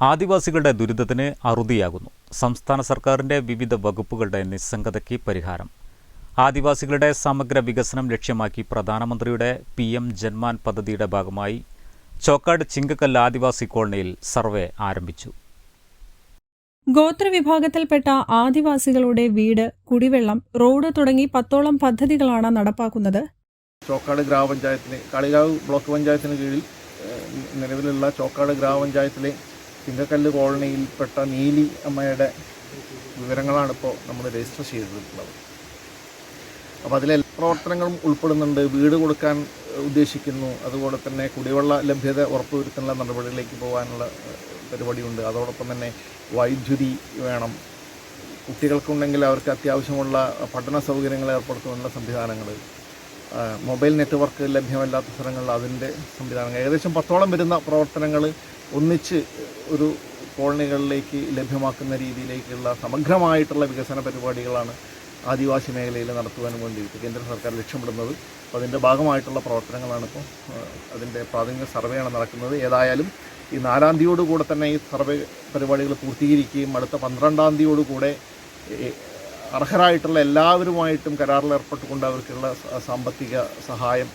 ആദിവാസികളുടെ ദുരിതത്തിന് അറുതിയാകുന്നു. സംസ്ഥാന സർക്കാരിന്റെ വിവിധ വകുപ്പുകളുടെ നിസ്സംഗതയ്ക്ക് പരിഹാരം. ആദിവാസികളുടെ സമഗ്ര വികസനം ലക്ഷ്യമാക്കി പ്രധാനമന്ത്രിയുടെ പി എം ജന്മാൻ പദ്ധതിയുടെ ഭാഗമായി ചോക്കാട് ചിങ്കക്കല്ല് ആദിവാസി കോളനിയിൽ സർവേ ആരംഭിച്ചു. ഗോത്രവിഭാഗത്തിൽപ്പെട്ട ആദിവാസികളുടെ വീട് കുടിവെള്ളം റോഡ് തുടങ്ങി പത്തോളം പദ്ധതികളാണ് നടപ്പാക്കുന്നത്. ചോക്കാട് ഗ്രാമപഞ്ചായത്തിന് കളികാവ് ബ്ലോക്ക് പഞ്ചായത്തിന് കീഴിൽ നിലവിലുള്ള ചോക്കാട് ഗ്രാമപഞ്ചായത്തിലെ ചിങ്കക്കല്ല് കോളനിയിൽപ്പെട്ട നീലി അമ്മയുടെ വിവരങ്ങളാണ് ഇപ്പോൾ നമ്മൾ രജിസ്റ്റർ ചെയ്തിട്ടുള്ളത്. അപ്പോൾ അതിലെ പ്രവർത്തനങ്ങളും ഉൾപ്പെടുന്നുണ്ട്. വീട് കൊടുക്കാൻ ഉദ്ദേശിക്കുന്നു. അതുപോലെ തന്നെ കുടിവെള്ള ലഭ്യത ഉറപ്പുവരുത്താനുള്ള നടപടികളിലേക്ക് പോകാനുള്ള പരിപാടിയുണ്ട്. അതോടൊപ്പം തന്നെ വൈദ്യുതി വേണം. കുട്ടികൾക്കുണ്ടെങ്കിൽ അവർക്ക് അത്യാവശ്യമുള്ള പഠന സൗകര്യങ്ങൾ ഏർപ്പെടുത്തുവാനുള്ള സംവിധാനങ്ങൾ. മൊബൈൽ നെറ്റ്വർക്ക് ലഭ്യമല്ലാത്ത സ്ഥലങ്ങളിൽ അതിന്റെ സംവിധാനങ്ങൾ. ഏകദേശം പത്തോളം വരുന്ന പ്രവർത്തനങ്ങൾ ഒന്നിച്ച് ഒരു കോളനികളിലേക്ക് ലഭ്യമാക്കുന്ന രീതിയിലേക്കുള്ള സമഗ്രമായിട്ടുള്ള വികസന പരിപാടികളാണ് ആദിവാസി മേഖലയിൽ നടത്തുവാൻ വേണ്ടിയിട്ട് കേന്ദ്ര സർക്കാർ ലക്ഷ്യമിടുന്നത്. അപ്പോൾ അതിന്റെ ഭാഗമായിട്ടുള്ള പ്രവർത്തനങ്ങളാണ് ഇപ്പോൾ അതിന്റെ പ്രാഥമിക സർവേയാണ് നടക്കുന്നത്. ഏതായാലും ഈ നാലാം തീയതിയോടുകൂടെ തന്നെ ഈ സർവേ പരിപാടികൾ പൂർത്തീകരിക്കുകയും അടുത്ത പന്ത്രണ്ടാം തീയതിയോടുകൂടെ കൂടെ അർഹരായിട്ടുള്ള എല്ലാവരുമായിട്ടും കരാറിൽ ഏർപ്പെട്ടുകൊണ്ട് അവർക്കുള്ള സാമ്പത്തിക സഹായം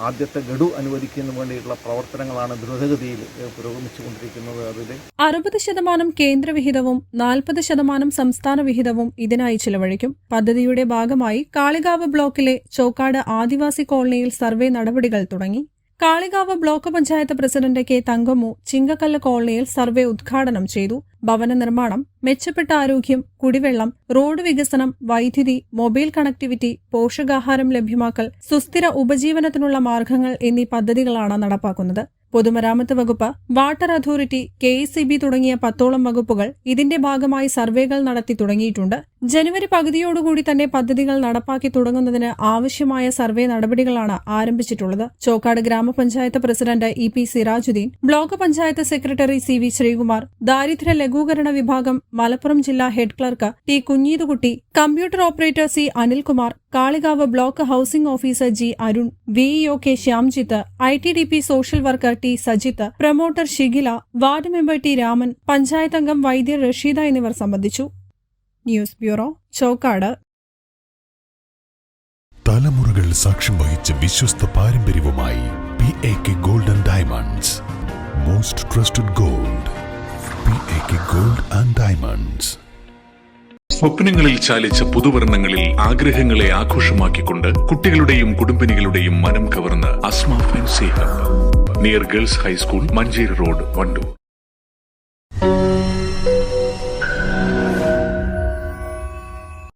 ആദ്യത്തെ ഗഡു അനുവദിക്കുന്നതിന് വേണ്ടിയിട്ടുള്ള പ്രവർത്തനങ്ങളാണ് ദ്രുതഗതിയിൽ ഏഹ്, പുരോഗമിച്ചുകൊണ്ടിരിക്കുന്നത് അതിൽ അറുപത് ശതമാനം കേന്ദ്രവിഹിതവും നാൽപ്പത് ശതമാനം സംസ്ഥാന വിഹിതവും ഇതിനായി ചിലവഴിക്കും. പദ്ധതിയുടെ ഭാഗമായി കാളികാവ് ബ്ലോക്കിലെ ചോക്കാട് ആദിവാസി കോളനിയിൽ സർവേ നടപടികൾ തുടങ്ങി. Kalikavu block panchayat president K Thankammu Chingakkallu കോളനിയിൽ സർവേ ഉദ്ഘാടനം ചെയ്തു. ഭവന നിർമ്മാണം മെച്ചപ്പെട്ട ആരോഗ്യം കുടിവെള്ളം റോഡ് വികസനം വൈദ്യുതി മൊബൈൽ കണക്ടിവിറ്റി പോഷകാഹാരം ലഭ്യമാക്കൽ സുസ്ഥിര ഉപജീവനത്തിനുള്ള മാർഗങ്ങൾ എന്നീ പദ്ധതികളാണ് നടപ്പാക്കുന്നത്. പൊതുമരാമത്ത് വകുപ്പ് വാട്ടർ അതോറിറ്റി കെ തുടങ്ങിയ പത്തോളം വകുപ്പുകൾ ഇതിന്റെ ഭാഗമായി സർവേകൾ നടത്തി തുടങ്ങിയിട്ടുണ്ട്. ജനുവരി പകുതിയോടുകൂടി തന്നെ പദ്ധതികൾ നടപ്പാക്കി തുടങ്ങുന്നതിന് ആവശ്യമായ സർവേ നടപടികളാണ് ആരംഭിച്ചിട്ടുള്ളത്. ചോക്കാട് ഗ്രാമപഞ്ചായത്ത് president E P Sirajuddin block panchayat secretary C V Sreekumar ദാരിദ്ര്യ ലഘൂകരണ വിഭാഗം മലപ്പുറം ജില്ലാ head clerk T Kunheethukutty computer operator C Anilkumar Kalikavu block housing officer G Arun VEO K Shyamjith I T D P social worker T Sajith promoter Shigila ward member T Raman panchayat അംഗം വൈദ്യർ റഷീദ എന്നിവർ സംബന്ധിച്ചു. News bureau Chokkad. തലമുറകൾ സാക്ഷ്യം വഹിച്ച വിശ്വസ്ത പാരമ്പര്യവുമായി P A K golden diamonds most trusted gold P A K gold and diamonds സ്വപ്നങ്ങളിൽ ചാലിച്ച പുതുവർണങ്ങളിൽ ആഗ്രഹങ്ങളെ ആഘോഷമാക്കിക്കൊണ്ട് കുട്ടികളുടെയും കുടുംബിനികളുടെയും മനം കവർന്ന് Asma fancy hub. Near girls high school Manjeri road Wandoor.